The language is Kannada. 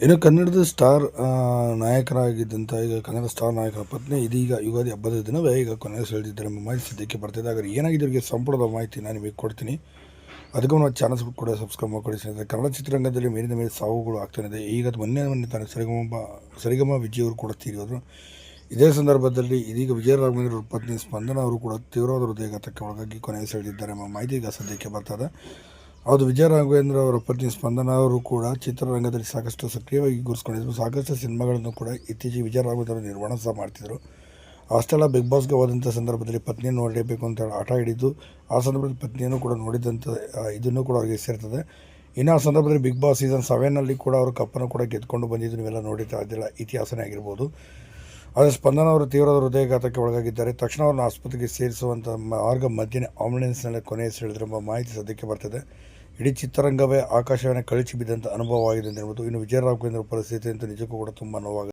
ಇನ್ನು ಕನ್ನಡದ ಸ್ಟಾರ್ ನಾಯಕರಾಗಿದ್ದಂಥ ಈಗ ಕನ್ನಡ ಸ್ಟಾರ್ ನಾಯಕರ ಪತ್ನಿ ಇದೀಗ ಯುಗಾದಿ ಹಬ್ಬದ ದಿನವೇ ಈಗ ಕೊನೆಗೆ ಸೆಳೆದಿದ್ದಾರೆ ನಮ್ಮ ಮಾಹಿತಿ ಸದ್ಯಕ್ಕೆ ಬರ್ತಿದೆ ಆದರೆ ಏನಾಗಿದೆ ಅವರಿಗೆ ಸಂಪೂರ್ಣದ ಮಾಹಿತಿ ನಾನು ನಿಮಗೆ ಕೊಡ್ತೀನಿ. ಅದಕ್ಕೂ ನಾವು ಚಾನಲ್ಸ್ ಕೂಡ ಸಬ್ಸ್ಕ್ರೈಬ್ ಮಾಡ್ಕೊಳ್ಳಿ. ಸ್ನೇಹಿತರೆ, ಕನ್ನಡ ಚಿತ್ರರಂಗದಲ್ಲಿ ಮೇಲಿನ ಮೇಲೆ ಸಾವುಗಳು ಆಗ್ತಾನಿದೆ ಈಗ ಮೊನ್ನೆ ಮೊನ್ನೆ ತಾನು ಸರಿಗಮ ಸರಿಗಮ ವಿಜಯವರು ಕೂಡ ತೀರಿದ್ರು. ಇದೇ ಸಂದರ್ಭದಲ್ಲಿ ಇದೀಗ ವಿಜಯ ರಾಘವೇಂದ್ರ ಪತ್ನಿ ಸ್ಪಂದನ ಅವರು ಕೂಡ ತೀವ್ರವಾದ ಹೃದಯಘಾತಕ್ಕೆ ಒಳಗಾಗಿ ಕೊನೆಗೆ ಸೆಳೆದಿದ್ದಾರೆ ಎಂಬ ಮಾಹಿತಿ ಈಗ ಸದ್ಯಕ್ಕೆ ಬರ್ತದೆ ಹೌದು ವಿಜಯ ರಾಘವೇಂದ್ರ ಅವರ ಪತ್ನಿ ಸ್ಪಂದನ ಅವರು ಕೂಡ ಚಿತ್ರರಂಗದಲ್ಲಿ ಸಾಕಷ್ಟು ಸಕ್ರಿಯವಾಗಿ ಗುರುಸ್ಕೊಂಡಿದ್ರು ಸಾಕಷ್ಟು ಸಿನಿಮಾಗಳನ್ನು ಕೂಡ ಇತ್ತೀಚೆಗೆ ವಿಜಯ ರಾಘವೇಂದ್ರ ಅವರು ನಿರ್ಮಾಣ ಸಹ ಮಾಡ್ತಿದ್ರು ಅಷ್ಟೆಲ್ಲ ಬಿಗ್ ಬಾಸ್ಗೆ ಹೋದಂಥ ಸಂದರ್ಭದಲ್ಲಿ ಪತ್ನಿಯನ್ನು ನೋಡಲೇಬೇಕು ಅಂತ ಆಟ ಹಿಡಿದು, ಆ ಸಂದರ್ಭದಲ್ಲಿ ಪತ್ನಿಯನ್ನು ಕೂಡ ನೋಡಿದಂಥ ಇದನ್ನು ಕೂಡ ಅವರಿಗೆ ಸೇರ್ತದೆ ಇನ್ನು ಆ ಸಂದರ್ಭದಲ್ಲಿ ಬಿಗ್ ಬಾಸ್ ಸೀಸನ್ ಸೆವೆನಲ್ಲಿ ಕೂಡ ಅವರು ಕಪ್ಪನ್ನು ಕೂಡ ಗೆದ್ಕೊಂಡು ಬಂದಿದ್ದು ನೀವೆಲ್ಲ ನೋಡಿತಾ ಅದೆಲ್ಲ ಇತಿಹಾಸನೇ ಆಗಿರ್ಬೋದು. ಆದರೆ ಸ್ಪಂದನ ಅವರು ತೀವ್ರ ಹೃದಯಘಾತಕ್ಕೆ ಒಳಗಾಗಿದ್ದಾರೆ. ತಕ್ಷಣ ಅವರನ್ನು ಆಸ್ಪತ್ರೆಗೆ ಸೇರಿಸುವಂಥ ಮಾರ್ಗ ಮಧ್ಯೆ ಆಂಬುಲೆನ್ಸ್ನಲ್ಲಿ ಕೊನೆಯ ಸೆಳೆದಿರುವ ಮಾಹಿತಿ ಸದ್ಯಕ್ಕೆ ಬರ್ತಿದೆ. ಇಡೀ ಚಿತ್ರರಂಗವೇ ಆಕಾಶವನ್ನೇ ಕಳಚಿ ಬಿದ್ದಂಥ ಅನುಭವವಾಗಿದೆ ಅಂತ ಹೇಳ್ಬೋದು ಇನ್ನು ವಿಜಯ ರಾಘವೇಂದ್ರ ಪರಿಸ್ಥಿತಿ ಅಂತೂ ನಿಜಕ್ಕೂ ಕೂಡ ತುಂಬ ನೋವಾಗಿದೆ.